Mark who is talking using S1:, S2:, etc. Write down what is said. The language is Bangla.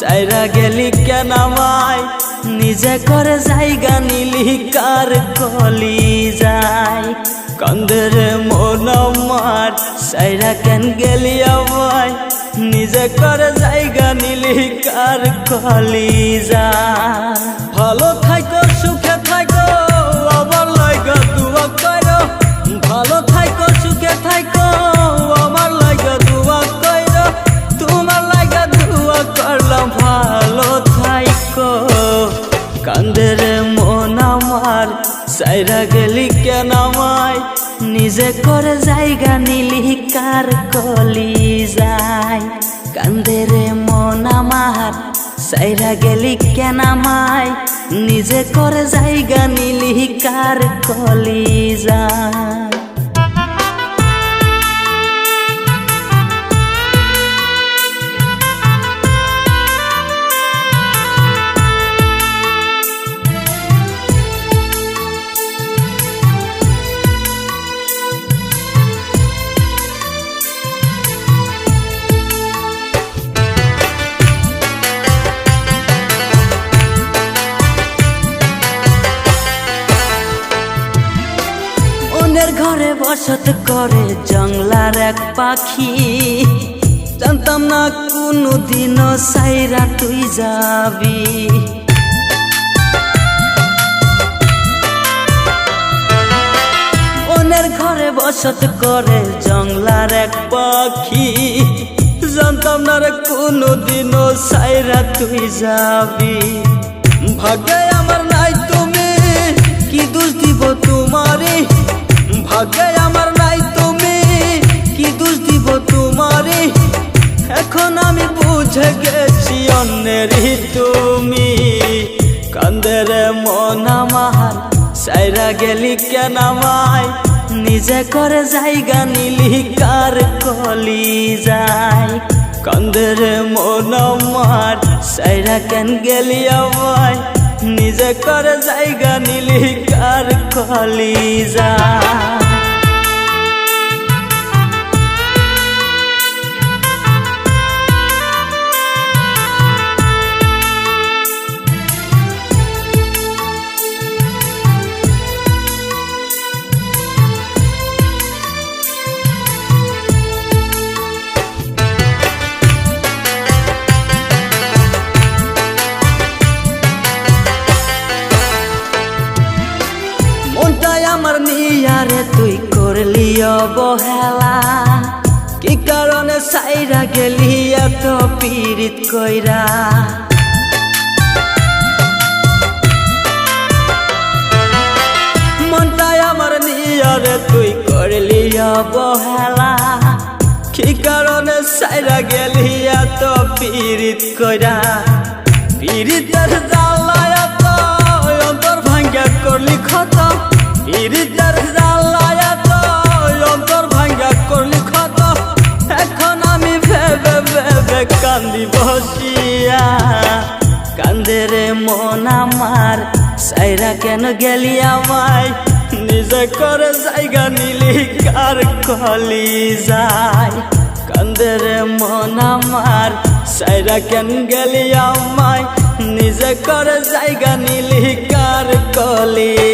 S1: সাইরা গেলি কেন আমায়? নিজে করে জায়গা নিলি, কার কলি যায়? কন্দের মন আমার, সাইরা কেন গেলি আমায়? নিজে করে জায়গা নিলি, কার কলি যায়? ভালো খাইতো সুখে গেলি কেন আমায়? নিজে করে জায়গা নিলি, কার কলি যায়? কান্দের মন আমার, সাইরা গেলি কেন আমায়? নিজে করে জায়গা নিলি, কার কলি যায়? ঘরে বসত করে জংলার এক পাখি। জানতাম না কোনো দিনও সাইরা তুই যাবি। মনের ঘরে বসত করে জংলার এক পাখি। জানতাম না রে কোনো সাইরা তুই যাবি। ভাগ্যে ভাগ্যে আমার নাই তুমি। কি দোষ দিব তোমারে? এখন আমি বুঝে গেছি অন্যেরই তুমি। কান্দের মন আমার, সাইরা গেলি কেন আমায়? নিজে করে জায়গা নিলি কার কলি যায়? কান্দের মন আমার, সাইরা কেন গেলি আমায়? নিজে করে জায়গা নিলি কার কলি যায়? আমার নিয়ারে তুই করলি অবহেলা। কি কারণে সাইরা গেলি এত পীড়িত কইরা? মনটাই আমার নিয়ারে তুই করলি অবহেলা। কি কারণে সাইরা গেলি এত পীড়িত কইরা? পীড়িতের জ্বালায় এত অন্তর ভাঙ্গা করলি ক্ষত। এখন আমি কেন গেলি আমায়? নিজে করে জায়গা নিলি কার কলি যায়? কান্দে রে মন আমার, সাইরা কেন গেলি আমায়? নিজে করে জায়গা নিলি কার কলি